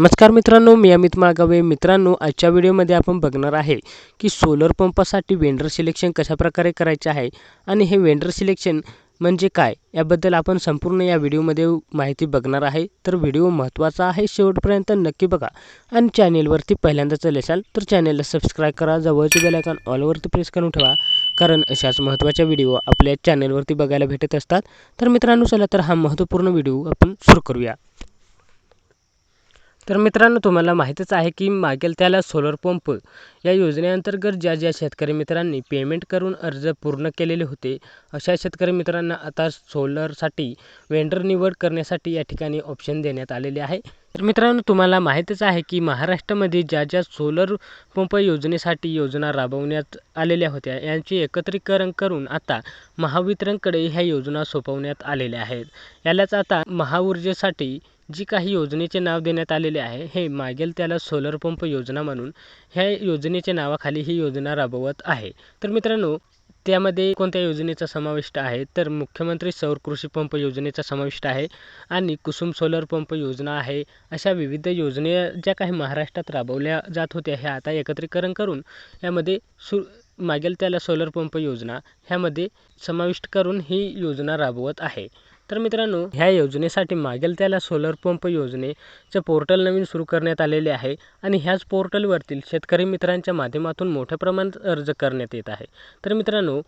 नमस्कार मित्रांनो मी अमित मागावे मित्रांनो आजच्या व्हिडिओमध्ये आपण बघणार आहे की सोलर पंपासाठी वेंडर सिलेक्शन कशाप्रकारे करायचे आहे आणि हे वेंडर सिलेक्शन म्हणजे काय याबद्दल आपण संपूर्ण या व्हिडिओमध्ये माहिती बघणार आहे. तर व्हिडिओ महत्त्वाचा आहे शेवटपर्यंत नक्की बघा आणि चॅनेलवरती पहिल्यांदा चले असाल तर चॅनेलला सबस्क्राईब करा. जवळचे बेलायकॉन ऑलवरती प्रेस करून ठेवा कारण अशाच महत्त्वाच्या व्हिडिओ आपल्या चॅनेलवरती बघायला भेटत असतात. तर मित्रांनो चला तर हा महत्त्वपूर्ण व्हिडिओ आपण सुरू करूया. तर मित्रांनो तुम्हाला माहीतच आहे की मागेल त्याला सोलर पंप या योजनेअंतर्गत ज्या ज्या शेतकरी मित्रांनी पेमेंट करून अर्ज पूर्ण केलेले होते अशा शेतकरी मित्रांना आता सोलरसाठी वेंडर निवड करण्यासाठी या ठिकाणी ऑप्शन देण्यात आलेले आहे. तर मित्रांनो तुम्हाला माहीतच आहे की महाराष्ट्रामध्ये ज्या ज्या सोलर पंप योजनेसाठी योजना राबवण्यात आलेल्या होत्या यांचे एकत्रीकरण करून आता महावितरणकडे ह्या योजना सोपवण्यात आलेल्या आहेत. यालाच आता महाऊर्जेसाठी जी काही योजनेचे नाव देण्यात आलेले आहे हे मागेल त्याला सोलर पंप योजना म्हणून. ह्या योजनेच्या नावाखाली ही योजना राबवत आहे. तर मित्रांनो त्यामध्ये कोणत्या योजनेचा समाविष्ट आहे? तर मुख्यमंत्री सौर कृषी पंप योजनेचा समाविष्ट आहे आणि कुसुम सोलर पंप योजना आहे. अशा विविध योजने ज्या काही महाराष्ट्रात राबवल्या जात होत्या ह्या आता एकत्रीकरण करून यामध्ये सु मागेल त्याला सोलर पंप योजना. ह्यामध्ये समाविष्ट करून ही योजना राबवत आहे. तर मित्रांनो ह्या योजनेसाठी मागेल त्याला सोलर पंप योजनेचं पोर्टल नवीन सुरू करण्यात आलेले आहे आणि ह्याच पोर्टलवरतील शेतकरी मित्रांच्या माध्यमातून मोठ्या प्रमाणात अर्ज करण्यात येत आहे. तर मित्रांनो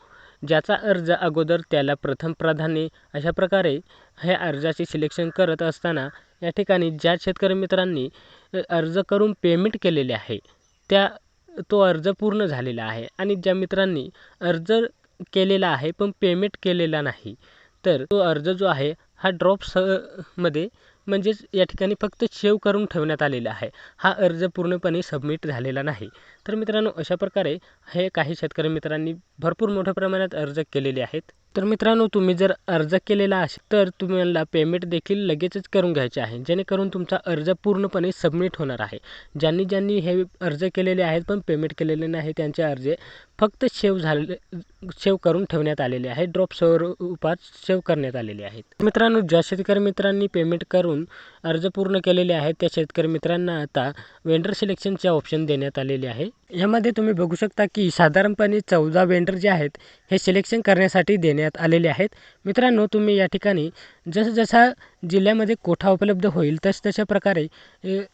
ज्याचा अर्ज अगोदर त्याला प्रथम प्राधान्य अशा प्रकारे ह्या अर्जाचे सिलेक्शन करत असताना या ठिकाणी ज्या शेतकरी मित्रांनी अर्ज करून पेमेंट केलेले आहे त्या तो अर्ज पूर्ण झालेला आहे आणि ज्या मित्रांनी अर्ज केलेला आहे पण पेमेंट केलेला नाही तर तो अर्ज जो आहे हा ड्रॉप्समध्ये म्हणजेच या ठिकाणी फक्त शेव करून ठेवण्यात आलेला आहे. हा अर्ज पूर्णपणे सबमिट झालेला नाही. तर मित्रांनो अशा प्रकारे हे काही शेतकरी मित्रांनी भरपूर मोठ्या प्रमाणात अर्ज केलेले आहेत. तर मित्रांनो तुम्ही जर अर्ज केलेला असेल तर तुम्हाला पेमेंट देखील लगेचच करून घ्यायचे आहे. जेणेकरून तुमचा अर्ज पूर्णपणे सबमिट होणार आहे. ज्यांनी ज्यांनी हे अर्ज केलेले आहेत पण पेमेंट केलेले नाही त्यांचे अर्ज फक्त सेव झाले सेव करून ठेवण्यात आलेले आहे ड्रॉप स्वरूपात सेव करण्यात आलेले आहेत. मित्रांनो ज्या शेतकरी मित्रांनी पेमेंट करून अर्ज पूर्ण केलेले आहेत त्या शेतकरी मित्रांना आता वेंडर सिलेक्शनचे ऑप्शन देण्यात आलेले आहे. यामध्ये तुम्ही बघू शकता की साधारणपणे चौदा वेंडर जे आहेत हे सिलेक्शन करण्यासाठी देण्यात आलेले आहेत. मित्रांनो तुम्ही या ठिकाणी जसं जसा जिल्ह्यामध्ये कोठा उपलब्ध होईल तस तशा प्रकारे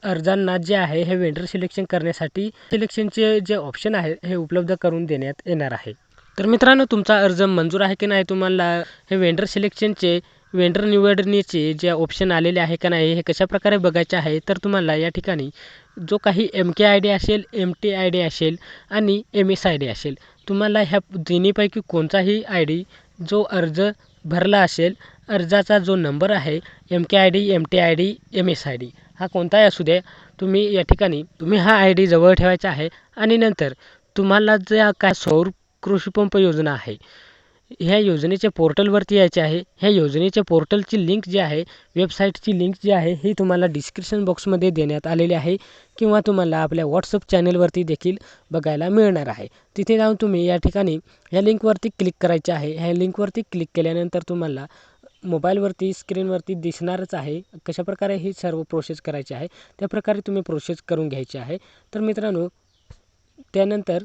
अर्जांना जे आहे हे वेंडर सिलेक्शन करण्यासाठी सिलेक्शनचे जे ऑप्शन आहे हे उपलब्ध करून देण्यात येणार आहे. तर मित्रांनो तुमचा अर्ज मंजूर आहे की नाही तुम्हाला हे वेंडर सिलेक्शनचे वेंडर निवडणीचे जे ऑप्शन आलेले आहे का नाही हे कशाप्रकारे बघायचे आहे तर तुम्हाला या ठिकाणी जो काही एम के आय डी असेल एम टी आय डी असेल आणि एम एस आय डी असेल तुम्हाला ह्या तिन्हीपैकी कोणताही आय डी जो अर्ज भरला असेल अर्जाचा जो नंबर आहे M K I D M T I D M S I D हा कोणताही असू दे तुम्ही या ठिकाणी तुम्ही हा आय डी जवळ ठेवायचा आहे आणि नंतर तुम्हाला ज्या काय सौर कृषीपंप योजना आहे ह्या योजनेच्या पोर्टलवरती यायचे आहे. ह्या योजनेच्या पोर्टलची लिंक जी आहे वेबसाईटची लिंक जी आहे ही तुम्हाला डिस्क्रिप्शन बॉक्समध्ये देण्यात आलेली आहे किंवा तुम्हाला आपल्या व्हॉट्सअप चॅनेलवरती देखील बघायला मिळणार आहे. तिथे जाऊन तुम्ही या ठिकाणी ह्या लिंकवरती क्लिक करायचे आहे. ह्या लिंकवरती क्लिक केल्यानंतर तुम्हाला मोबाईलवरती स्क्रीनवरती दिसणारच आहे. कशाप्रकारे ही सर्व प्रोसेस करायची आहे त्याप्रकारे तुम्ही प्रोसेस करून घ्यायची आहे. तर मित्रांनो त्यानंतर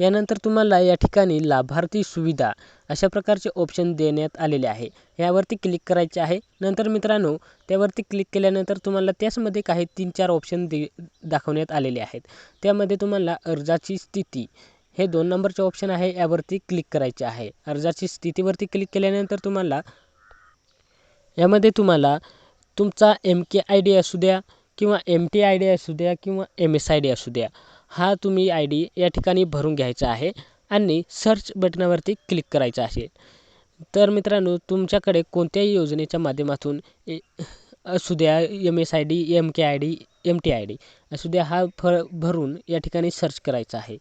यानंतर तुम्हाला या ठिकाणी लाभार्थी सुविधा अशा प्रकारचे ऑप्शन देण्यात आलेले आहे. यावरती क्लिक करायचे आहे. नंतर मित्रांनो त्यावरती क्लिक केल्यानंतर तुम्हाला त्याचमध्ये काही तीन चार ऑप्शन दे दाखवण्यात आलेले आहेत. त्यामध्ये तुम्हाला अर्जाची स्थिती हे दोन नंबरचे ऑप्शन आहे. यावरती क्लिक करायचे आहे. अर्जाची स्थितीवरती क्लिक केल्यानंतर तुम्हाला यामध्ये तुम्हाला तुमचा एम के आय डी असू द्या किंवा एम टी आय डी असू द्या किंवा एम एस आय डी असू द्या. हा तुम्ही आय डी या ठिकाणी भरून घ्यायचा आहे आणि सर्च बटनावरती क्लिक करायचं आहे. तर मित्रांनो तुमच्याकडे कोणत्याही योजनेच्या माध्यमातून ए असू द्या M S I D M K I D M T I D असू द्या हा फ भरून या ठिकाणी सर्च करायचा आहे.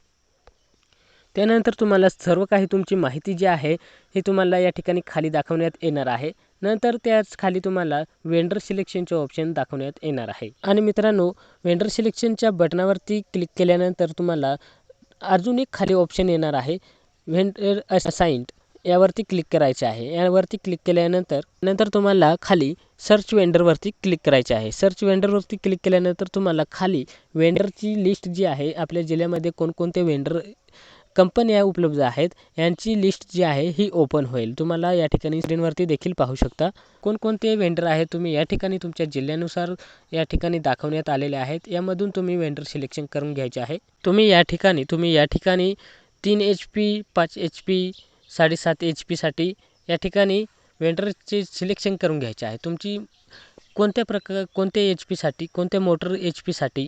त्यानंतर तुम्हाला सर्व काही तुमची माहिती जी आहे हे तुम्हाला या ठिकाणी खाली दाखवण्यात येणार आहे. नंतर त्याच खाली तुम्हाला वेंडर सिलेक्शनचे ऑप्शन दाखवण्यात येणार आहे. आणि मित्रांनो वेंडर सिलेक्शनच्या बटनावरती क्लिक केल्यानंतर तुम्हाला अजून एक खाली ऑप्शन येणार आहे व्हेंडर असाइंट यावरती क्लिक करायचे आहे. यावरती क्लिक केल्यानंतर नंतर तुम्हाला खाली सर्च वेंडरवरती क्लिक करायचे आहे. सर्च वेंडरवरती क्लिक केल्यानंतर तुम्हाला खाली वेंडरची लिस्ट जी आहे आपल्या जिल्ह्यामध्ये कोणकोणते वेंडर कंपन्या उपलब्ध आहेत. यांची लिस्ट जी आहे ही ओपन होईल. तुम्हाला या ठिकाणी स्क्रीनवरती देखील पाहू शकता. कोणकोणते वेंडर आहेत तुम्ही या ठिकाणी तुमच्या जिल्ह्यानुसार या ठिकाणी दाखवण्यात आलेले आहेत. यामधून तुम्ही वेंडर सिलेक्शन करून घ्यायचे आहे. तुम्ही या ठिकाणी तुम्ही या ठिकाणी तीन एच पी पाच एच पी साडेसात एच पीसाठी या ठिकाणी वेंडरचे सिलेक्शन करून घ्यायचे आहे. तुमची कोणत्या प्रकार कोणत्या एच पीसाठी कोणत्या मोटर एच पीसाठी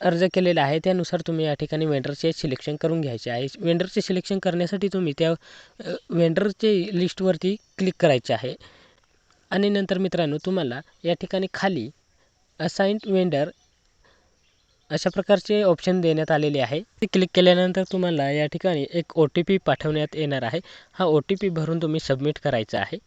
अर्ज केलेला आहे त्यानुसार तुम्ही या ठिकाणी वेंडरचे सिलेक्शन करून घ्यायचे आहे. वेंडरचे सिलेक्शन करण्यासाठी तुम्ही त्या वेंडरचे लिस्टवरती क्लिक करायचे आहे. आणि नंतर मित्रांनो तुम्हाला या ठिकाणी खाली असाइंड वेंडर अशा प्रकारचे ऑप्शन देण्यात आलेले आहे. ते क्लिक केल्यानंतर तुम्हाला या ठिकाणी एक ओ टी पी पाठवण्यात येणार आहे. हा ओ टी पी भरून तुम्ही सबमिट करायचा आहे.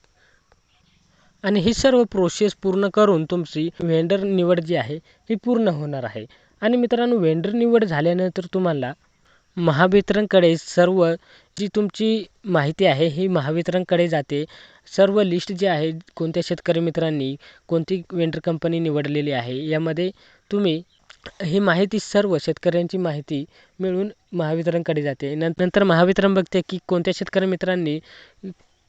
आणि ही सर्व प्रोसेस पूर्ण करून तुमची वेंडर निवड जी आहे ही पूर्ण होणार आहे. आणि मित्रांनो वेंडर निवड झाल्यानंतर तुम्हाला महावितरणकडे सर्व जी तुमची माहिती आहे ही महावितरणकडे जाते. सर्व लिस्ट जी आहे कोणत्या शेतकरी मित्रांनी कोणती वेंडर कंपनी निवडलेली आहे यामध्ये तुम्ही ही माहिती सर्व शेतकऱ्यांची माहिती मिळून महावितरणकडे जाते. नंतर महावितरण बघते की कोणत्या शेतकरी मित्रांनी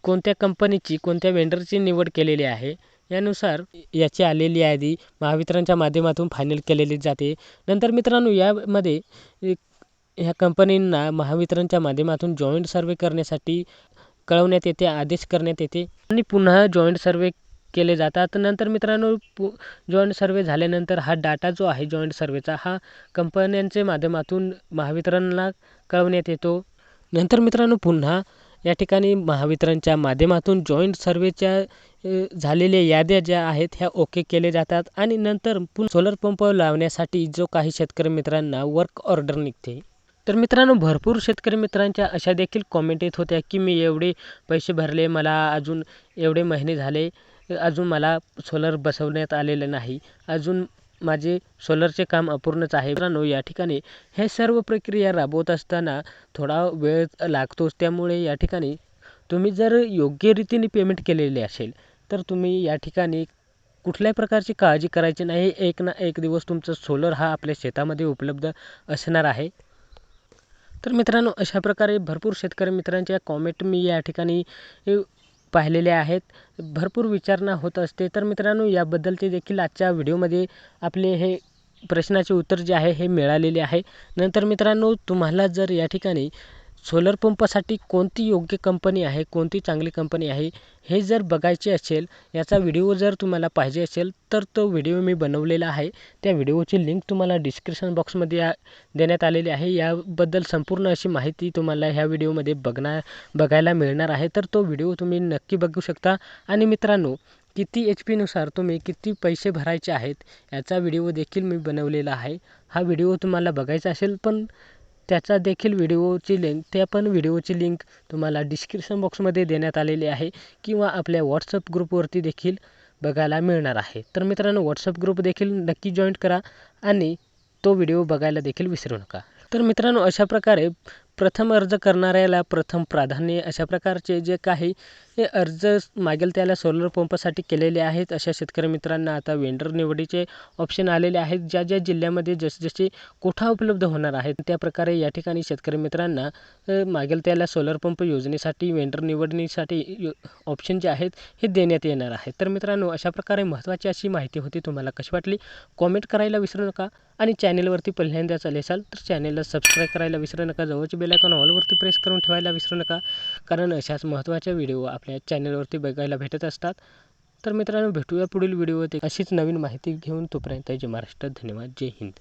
कोणत्या कंपनीची कोणत्या वेंडरची निवड केलेली आहे. यानुसार याची आलेली यादी महावितरणच्या माध्यमातून फायनल केलेली जाते. नंतर मित्रांनो यामध्ये ह्या कंपनींना महावितरणच्या माध्यमातून जॉईंट सर्वे करण्यासाठी कळवण्यात येते आदेश करण्यात येते आणि पुन्हा जॉईंट सर्वे केले जातात. नंतर मित्रांनो पु जॉईंट सर्वे झाल्यानंतर हा डाटा जो आहे जॉईंट सर्वेचा हा कंपन्यांच्या माध्यमातून महावितरणला कळवण्यात येतो. नंतर मित्रांनो पुन्हा या ठिकाणी महावितरणच्या माध्यमातून जॉईंट सर्वेच्या झालेल्या याद्या ज्या आहेत ह्या ओके केले जातात. आणि नंतर पुन्हा सोलर पंप लावण्यासाठी जो काही शेतकरी मित्रांना वर्क ऑर्डर निघते. तर मित्रांनो भरपूर शेतकरी मित्रांच्या अशा देखील कॉमेंट येत होत्या की मी एवढे पैसे भरले मला अजून एवढे महिने झाले अजून मला सोलर बसवण्यात आलेलं नाही. अजून माझे सोलरचे काम अपूर्णच आहे. मित्रांनो या ठिकाणी हे सर्व प्रक्रिया राबवत असताना थोडा वेळ लागतोच. त्यामुळे या ठिकाणी तुम्ही जर योग्य रीतीने पेमेंट केलेले असेल तर तुम्ही या ठिकाणी कुठल्याही प्रकारची काळजी करायची नाही. एक ना एक दिवस तुमचं सोलर हा आपल्या शेतामध्ये उपलब्ध असणार आहे. तर मित्रांनो अशा प्रकारे भरपूर शेतकरी मित्रांच्या कॉमेंट मी या ठिकाणी पाहिलेले आहेत. भरपूर विचारणा होत असते. तर मित्रांनो याबद्दलचे देखील आजच्या व्हिडिओमध्ये आपले हे प्रश्नाचे उत्तर जे आहे हे मिळालेले आहे. नंतर मित्रांनो तुम्हाला जर या ठिकाणी सोलर पंपासाठी कोणती योग्य कंपनी आहे कोणती चांगली कंपनी आहे हे जर बघायचे असेल याचा व्हिडिओ जर तुम्हाला पाहिजे असेल तर तो व्हिडिओ मी बनवलेला आहे. त्या व्हिडिओची लिंक तुम्हाला डिस्क्रिप्शन बॉक्समध्ये देण्यात आलेली आहे. याबद्दल संपूर्ण अशी माहिती तुम्हाला ह्या व्हिडिओमध्ये बघणार बघायला मिळणार आहे. तर तो व्हिडिओ तुम्ही नक्की बघू शकता. आणि मित्रांनो किती एच पीनुसार तुम्ही किती पैसे भरायचे आहेत याचा व्हिडिओ देखील मी बनवलेला आहे. हा व्हिडिओ तुम्हाला बघायचा असेल पण त्याचा देखील व्हिडिओची लिंक त्या पण व्हिडिओची लिंक तुम्हाला डिस्क्रिप्शन बॉक्समध्ये देण्यात आलेली आहे किंवा आपल्या व्हॉट्सअप ग्रुपवरती देखील बघायला मिळणार आहे. तर मित्रांनो व्हॉट्सअप ग्रुप देखील नक्की जॉईंट करा आणि तो व्हिडिओ बघायला देखील विसरू नका. तर मित्रांनो अशा प्रकारे प्रथम अर्ज करणाऱ्याला प्रथम प्राधान्य अशा प्रकारचे जे काही हे अर्ज मागेल त्याला सोलर पंपासाठी केलेले आहेत. अशा शेतकरी मित्रांना आता वेंडर निवडीचे ऑप्शन आलेले आहेत. ज्या ज्या जिल्ह्यामध्ये जसे जसे कोठा उपलब्ध होणार आहेत त्या प्रकारे या ठिकाणी शेतकरी मित्रांना मागेल त्याला सोलर पंप योजनेसाठी वेंडर निवडणीसाठी ऑप्शन जे आहेत हे देण्यात येणार आहेत तर मित्रांनो अशा प्रकारे महत्त्वाची अशी माहिती होती. तुम्हाला कशी वाटली? कॉमेंट करायला विसरू नका. आणि चॅनेलवरती पहिल्यांदा चालेल तर चॅनेलला सबस्क्राईब करायला विसरू नका. जवळची बेल आयकॉन ऑलवरती प्रेस करून ठेवायला विसरू नका. कारण अशाच महत्त्वाच्या व्हिडिओ आपल्या चॅनलवरती बघायला भेटत असतात. तर मित्रांनो भेटूया पुढील व्हिडिओ अशीच नवीन माहिती घेऊन तोपर्यंत जय महाराष्ट्र धन्यवाद जय हिंद.